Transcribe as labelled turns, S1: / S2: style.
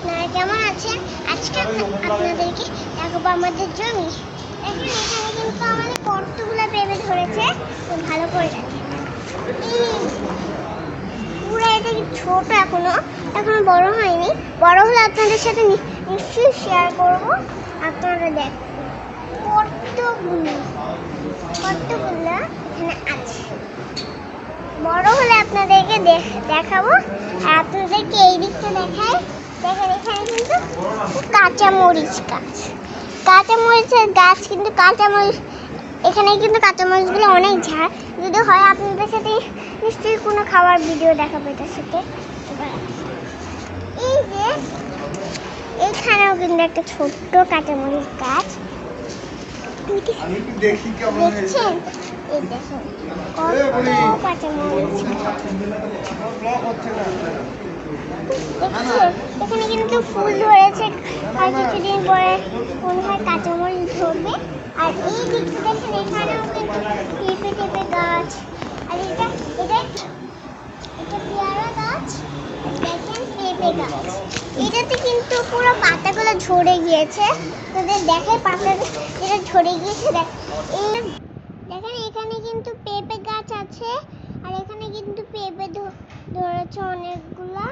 S1: আপনারা কেমন আছেন? আজকে আপ- আপনাদেরকে দেখাবো আমাদের জমি। দেখেন, এখানে কিন্তু আমাদের কতগুলো পেঁপে ধরেছে। ভালো করে পুরো এটা ছোট এখনও? এখনও বড় হয়নি। বড় হলে আপনাদের সাথে নিশ্চয়ই শেয়ার করব। আপনারা দেখ কতগুলো কতগুলো এখানে আছে। বড় হলে আপনাদেরকে দেখ- দেখাবো। আর আপনাদেরকে এই দিকটা কিন্তু কাঁচা মরিচ গাছ। কাঁচা মরিচের গাছ কিন্তু কাঁচা মরিচ এখানে কিন্তু কাঁচা মরিচগুলো অনেক ঝাড় যদি হয় আপনাদের সাথে নিশ্চয়ই কোনো খাবার ভিডিও দেখাবো এটার সাথে। এই যে এখানেও কিন্তু একটা ছোট্ট কাঁচা মরিচ গাছ দেখছেন? এই দেখেন কত কাঁচা মরিচ কিন্তু ফুল ধরেছে। আর কিছুদিন পরে মনে হয় কাঁচামরিচ ধরবে। আর এই দিকটা এখানেও কিন্তু পেঁপে টেপে গাছ। আর এটা এটা এটা পেয়ারা গাছ? দেখেন, পেঁপে গাছ। এটাতে কিন্তু পুরো পাতাগুলো ঝরে গিয়েছে। তোদের দেখে পাতা যেটা ঝরে গিয়েছে, দেখ। এই দেখেন, এখানে কিন্তু পেঁপে গাছ আছে। আর এখানে কিন্তু পেঁপে ধরেছে অনেকগুলা।